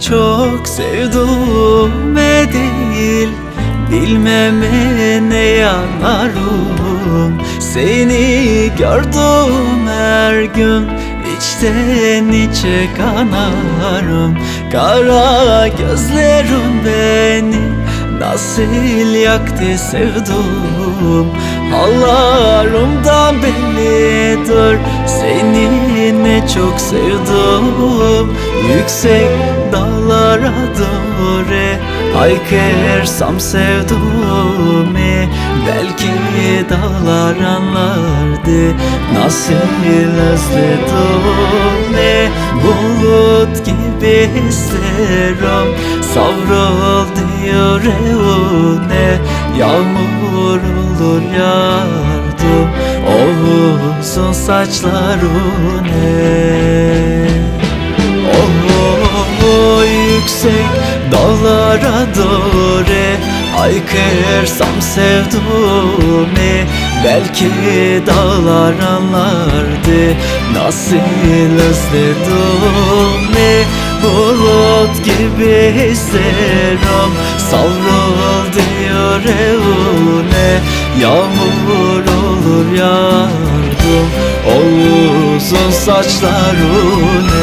Çok sevduğume değil Bilmeme ne yanarım Seni gördüm her gün içten içe kanarım. Kara gözlerin beni Nasıl yaktı sevdum Hallarımdan bellidir Seni ne çok sevdim. Yüksek dağlara doğru Haykırsam sevduğumu Belki dağlar anlardı Nasıl özledim. Ne Bulut gibi hislerim Savrul diyor evine Yağmur olur yardım O uzun saçlarına Oh yüksek dağlara doğru. Haykırsam sevduğumu Belki dağlar anlardı. Nasıl özledim Bulut gibi hislerim Savrul diyor evine Yağmur olur yardım O uzun saçlarına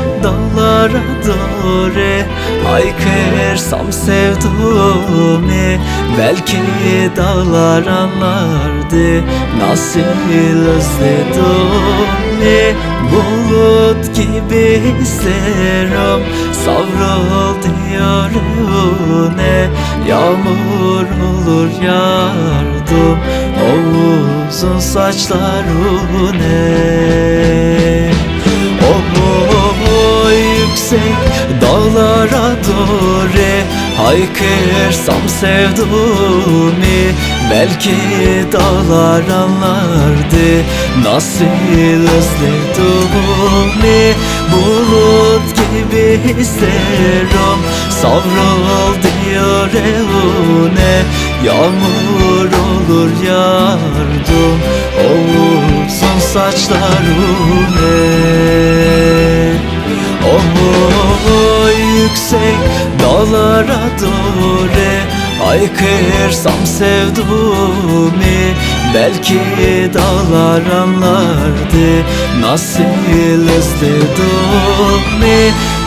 dağlara doğru. Haykırsam sevduğumu Belki dağlar anlardı. Nasıl özledim Bulut gibi hislerim Savrul diyor evine Yağmur olur yardım O uzun saçlarına Oh yüksek dağlara doğru Haykırsam sevduğumu Belki dağlar anlardı Nasıl özledim Bulut gibi hislerim Savrul diyor evine Yağmur olur yardım O uzun saçlarına Oh yüksek dağlara doğru Haykırsam sevduğumu Belki dağlar anlardı Nasıl özledim.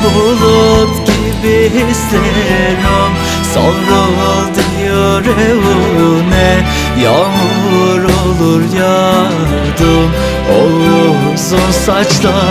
Bulut gibi hislerim Savrul diyor evine Yağmur olur yardım O uzun saçlarına